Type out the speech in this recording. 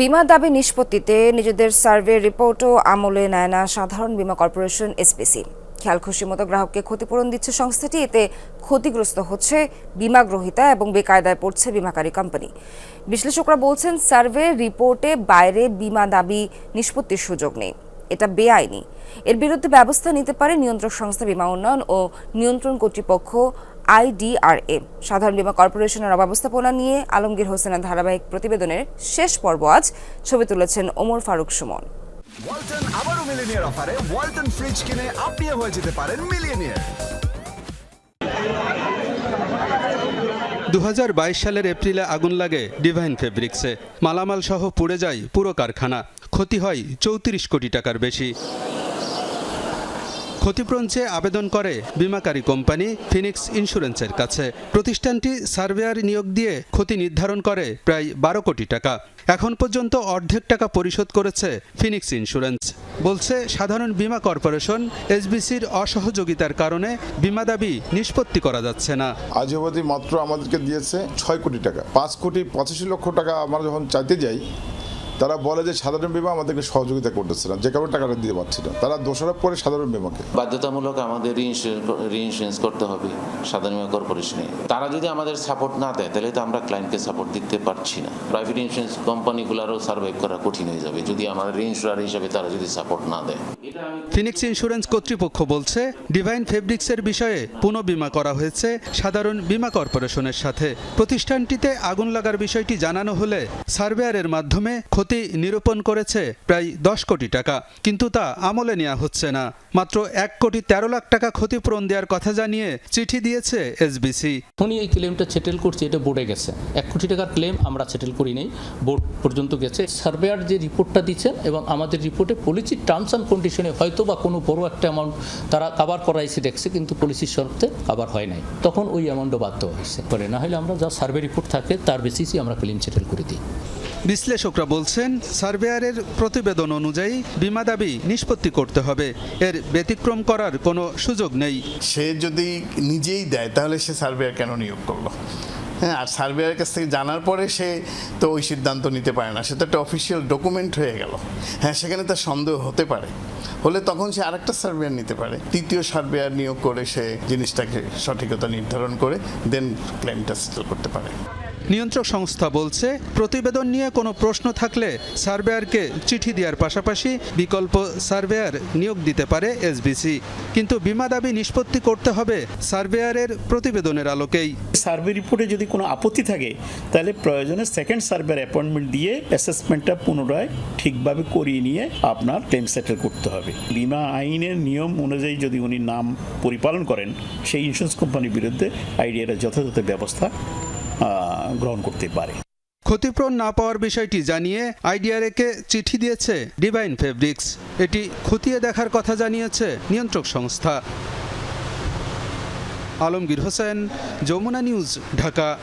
বিমা দাবি নিষ্পত্তিতে নিজেদের সার্ভে রিপোর্টও আমলে নেয় না সাধারণ বীমা কর্পোরেশন এসপিসি খেয়াল খুশি মতো গ্রাহককে ক্ষতিপূরণ দিচ্ছে সংস্থাটি, এতে ক্ষতিগ্রস্ত হচ্ছে বীমা গ্রহীতা এবং বেকায়দায় পড়ছে বিমাকারী কোম্পানি। বিশ্লেষকরা বলছেন, সার্ভে রিপোর্টে বাইরে বীমা দাবি নিষ্পত্তির সুযোগ নেই। এটা বেআইনি। এর বিরুদ্ধে ব্যবস্থা নিতে পারে নিয়ন্ত্রক সংস্থা বিমা উন্নয়ন ও নিয়ন্ত্রণ কর্তৃপক্ষ। আইডিআরএ সাধারণ বীমা কর্পোরেশনের অব্যবস্থাপনা নিয়ে আলমগীর হোসেনের ধারাবাহিক প্রতিবেদনের শেষ পর্ব আজ। ছবি তুলেছেন ওমর ফারুক সুমন। ওয়ালটন আবারও মিলিনিয়ার অফারে। ওয়ালটন ফ্রিজ কিনে আপনিও হয়ে যেতে পারেন মিলিয়নিয়ার দু হাজার বাইশ সালের এপ্রিলে আগুন লাগে ডিভাইন ফেব্রিক্সে। মালামাল সহ পুড়ে যায় পুরো কারখানা। ক্ষতি হয় চৌত্রিশ কোটি টাকার বেশি। ক্ষতিপূরণ চেয়ে আবেদন করে বীমাকারী কোম্পানি ফিনিক্স ইন্স্যুরেন্সের কাছে। প্রতিষ্ঠানটি সার্ভেয়ার নিয়োগ দিয়ে ক্ষতি নির্ধারণ করে প্রায় বারো কোটি টাকা। এখন পর্যন্ত অর্ধেক টাকা পরিশোধ করেছে ফিনিক্স ইন্স্যুরেন্স। বলছে, সাধারণ বীমা কর্পোরেশন এসবিসির অসহযোগিতার কারণে বীমা দাবি নিষ্পত্তি করা যাচ্ছে না। আজ অবধি মাত্র আমাদেরকে দিয়েছে ছয় কোটি টাকা। পাঁচ কোটি পঁচাশি লক্ষ টাকা আমরা যখন চাইতে যাই তারা বলে যে সাধারণ বিমা আমাদেরকে সহযোগিতা করতেছে না যে কারণে টাকাটা দিতে পারছি না। তারা দোষারোপ করে সাধারণ বিমাকে। বাধ্যতামূলক আমাদের রিইন্স্যুরেন্স করতে হবে সাধারণ বীমা কর্পোরেশনে। তারা যদি আমাদের সাপোর্ট না দেয় তাহলে তো আমরা ক্লায়েন্টকে সাপোর্ট দিতে পারছি না। প্রাইভেট ইন্স্যুরেন্স কোম্পানিগুলোরও সার্ভাইভ করা কঠিন হয়ে যাবে যদি আমাদের রিইন্স্যুরার হিসাবে তারা যদি সাপোর্ট না দেয়। ফিনিক্স ইন্স্যুরেন্স কর্তৃপক্ষ বলছে ডিভাইন ফেব্রিক্সের বিষয়ে পুনঃবীমা করা হয়েছে সাধারণ বীমা কর্পোরেশনের সাথে। প্রতিষ্ঠানটিতে আগুন লাগার বিষয়টি জানানো হলে সার্ভেয়ারের মাধ্যমে ক্ষতি নিরূপণ করেছে প্রায় দশ কোটি টাকা, কিন্তু তা আমলে নেওয়া হচ্ছে না। মাত্র এক কোটি তেরো লাখ টাকা ক্ষতিপূরণ দেওয়ার কথা জানিয়ে চিঠি দিয়েছে এসবিসি। উনি এই ক্লেমটা সেটেল করছে, এটা বোর্ডে গেছে। এক কোটি টাকার ক্লেম আমরা সেটেল করি নাই, বোর্ড পর্যন্ত গেছে। সার্ভেয়ার যে রিপোর্টটা দিচ্ছেন এবং আমাদের রিপোর্টে পলিসির টার্মস অ্যান্ড কন্ডিশনে হয়তো বা কোনো বড় একটা অ্যামাউন্ট তারা কাভার করাইছে দেখছে, কিন্তু পলিসির শর্তে কাভার হয় নাই। তখন ওই অ্যামাউন্টও বাধ্য হয়েছে। করে না হলে আমরা যা সার্ভে রিপোর্ট থাকে, তার বেসিসই আমরা ক্লেম সেটেল করে দিই। বিশ্লেষকরা বলছেন, সার্ভেয়ারের প্রতিবেদন অনুযায়ী বীমা দাবি নিষ্পত্তি করতে হবে। এর ব্যতিক্রম করার কোনো সুযোগ নেই। সে যদি নিজেই দেয়, তাহলে সে সার্ভেয়ার কেন নিয়োগ করল? হ্যাঁ আর সার্ভেয়ারের কাছ থেকে জানার পরে সে তো ওই সিদ্ধান্ত নিতে পারে না। সে তো একটা অফিসিয়াল ডকুমেন্ট হয়ে গেল। হ্যাঁ সেখানে তার সন্দেহ হতে পারে। হলে তখন সে আরেকটা সার্ভেয়ার নিতে পারে। তৃতীয় সার্ভেয়ার নিয়োগ করে সে জিনিসটাকে সঠিকতা নির্ধারণ করে দেন ক্লেমটা সেটেল করতে পারে। নিয়ন্ত্রক সংস্থা বলছে, প্রতিবেদন নিয়ে কোনো প্রশ্ন থাকলে সার্ভেয়ারকে চিঠি দেওয়ার পাশাপাশি বিকল্প সার্ভেয়ার নিয়োগ দিতে পারে এসবিসি। কিন্তু বীমা দাবি নিষ্পত্তি করতে হবে সার্ভেয়ারের প্রতিবেদনের আলোকেই। সার্ভে রিপোর্টে যদি কোনো আপত্তি থাকে, তাহলে প্রয়োজনে সেকেন্ড সার্ভের অ্যাপয়েন্টমেন্ট দিয়ে অ্যাসেসমেন্টটা পুনরায় ঠিকভাবে করিয়ে নিয়ে আপনার ক্লেম সেটেল করতে হবে। বিমা আইনের নিয়ম অনুযায়ী যদি উনি নাম পরিপালন করেন, সেই ইন্স্যুরেন্স কোম্পানির বিরুদ্ধে আইডিয়ার যথাযথ ব্যবস্থা গ্রহণ করতে পারে। ক্ষতিপূরণ না পাওয়ার বিষয়টি জানিয়ে আইডিআরএকে চিঠি দিয়েছে ডিভাইন ফেব্রিক্স। এটি খতিয়ে দেখার কথা জানিয়েছে নিয়ন্ত্রক সংস্থা। আলমগীর হোসেন, যমুনা নিউজ, ঢাকা।